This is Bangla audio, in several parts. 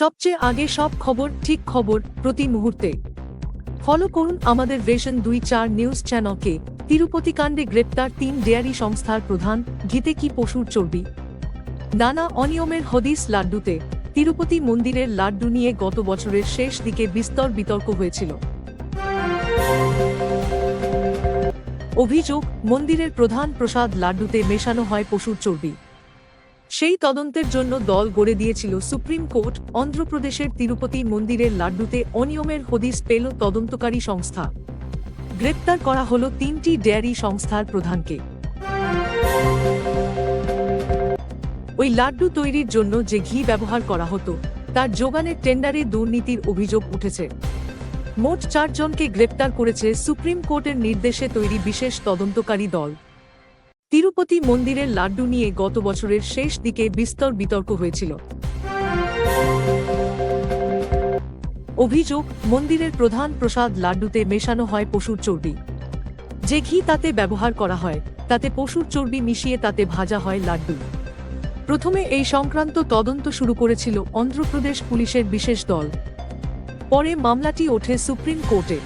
সবচেয়ে আগে সব খবর, ঠিক খবর, প্রতি মুহূর্তে। ফলো করুন আমাদের রেশন দুই চার নিউজ চ্যানেলকে তিরুপতি কাণ্ডে গ্রেপ্তার তিন ডেয়ারি সংস্থার প্রধান ঘিতে কি পশুর চর্বি? নানা অনিয়মের হদিস লাড্ডুতে। তিরুপতি মন্দিরের লাড্ডু নিয়ে গত বছরের শেষ দিকে বিস্তর বিতর্ক হয়েছিল। অভিযোগ, মন্দিরের প্রধান প্রসাদ লাড্ডুতে মেশানো হয় পশুর চর্বি। সেই তদন্তের জন্য দল গড়ে দিয়েছিল সুপ্রিম কোর্ট, অন্ধ্রপ্রদেশের তিরুপতি মন্দিরের লাড্ডুতে অনিয়মের হদিস পেল তদন্তকারী সংস্থা। গ্রেপ্তার করা হল তিনটি ডেয়ারি সংস্থার প্রধানকে। ওই লাড্ডু তৈরির জন্য যে ঘি ব্যবহার করা হতো, তার যোগানের টেন্ডারে দুর্নীতির অভিযোগ উঠেছে। মোট চারজনকে গ্রেপ্তার করেছে সুপ্রিম কোর্টের নির্দেশে তৈরি বিশেষ তদন্তকারী দল। তিরুপতি মন্দিরের লাড্ডু নিয়ে গত বছরের শেষ দিকে বিস্তর বিতর্ক হয়েছিল। অভিযোগ, মন্দিরের প্রধান প্রসাদ লাড্ডুতে মেশানো হয় পশুর চর্বি। যে ঘি তাতে ব্যবহার করা হয়, তাতে পশুর চর্বি মিশিয়ে তাতে ভাজা হয় লাড্ডু। প্রথমে এই সংক্রান্ত তদন্ত শুরু করেছিল অন্ধ্রপ্রদেশ পুলিশের বিশেষ দল। পরে মামলাটি ওঠে সুপ্রিম কোর্টে।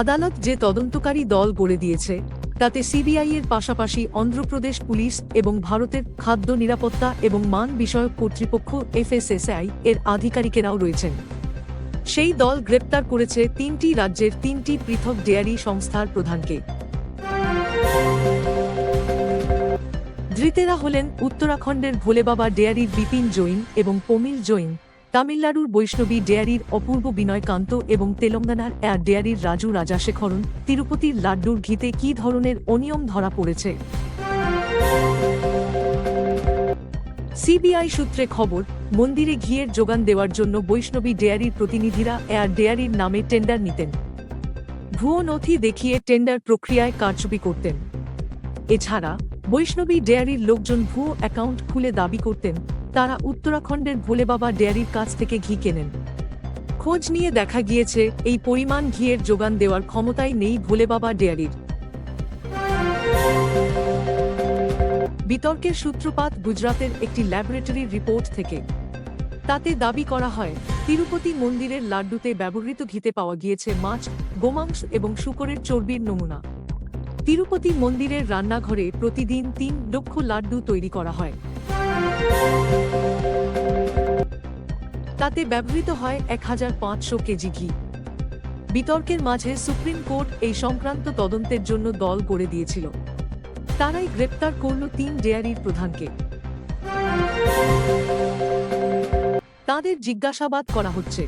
আদালত যে তদন্তকারী দল গড়ে দিয়েছে, তাতে সিবিআই এর পাশাপাশি অন্ধ্রপ্রদেশ পুলিশ এবং ভারতের খাদ্য নিরাপত্তা এবং মান বিষয়ক কর্তৃপক্ষ এফএসএসআই এর আধিকারিকেরাও রয়েছেন। সেই দল গ্রেপ্তার করেছে তিনটি রাজ্যের তিনটি পৃথক ডেয়ারি সংস্থার প্রধানকে। ধৃতেরা হলেন উত্তরাখণ্ডের ভোলেবাবা ডেয়ারির বিপিন জৈন এবং পমিল জৈন। তামিলনাড়ুর বৈষ্ণবী ডেয়ারির অপূর্ব বিনয়কান্ত এবং তেলেঙ্গানার এয়ার ডেয়ারির রাজু রাজাশেখরন তিরুপতির লাড্ডুর ঘিতে কী ধরনের অনিয়ম ধরা পড়েছে? সিবিআই সূত্রে খবর, মন্দিরে ঘিয়ের যোগান দেওয়ার জন্য বৈষ্ণবী ডেয়ারির প্রতিনিধিরা এয়ার ডেয়ারির নামে টেন্ডার নিতেন। ভুয়ো নথি দেখিয়ে টেন্ডার প্রক্রিয়ায় কারচুপি করতেন। এছাড়া, বৈষ্ণবী ডেয়ারির লোকজন ভুয়ো অ্যাকাউন্ট খুলে দাবি করতেন তারা উত্তরাখণ্ডের ভোলে বাবা ডেয়ারির কাছ থেকে ঘি কেনেন। খোঁজ নিয়ে দেখা গিয়েছে, এই পরিমাণ ঘিয়ের যোগান দেওয়ার ক্ষমতাই নেই ভোলে বাবা ডেয়ারির। বিতর্কের সূত্রপাত গুজরাতের একটি ল্যাবরেটরির রিপোর্ট থেকে। তাতে দাবি করা হয়, তিরুপতি মন্দিরের লাড্ডুতে ব্যবহৃত ঘিতে পাওয়া গিয়েছে মাছ, গোমাংস এবং শুকরের চর্বির নমুনা। তিরুপতি মন্দিরের রান্নাঘরে প্রতিদিন তিন লক্ষ লাড্ডু তৈরি করা হয়। তাতে ব্যবহৃত হয় এক হাজার পাঁচশো কেজি ঘি। বিতর্কের মাঝে সুপ্রিম কোর্ট এই সংক্রান্ত তদন্তের জন্য দল গড়ে দিয়েছিল। তারাই গ্রেপ্তার করল তিন ডেয়ারির প্রধানকে। তাদের জিজ্ঞাসাবাদ করা হচ্ছে।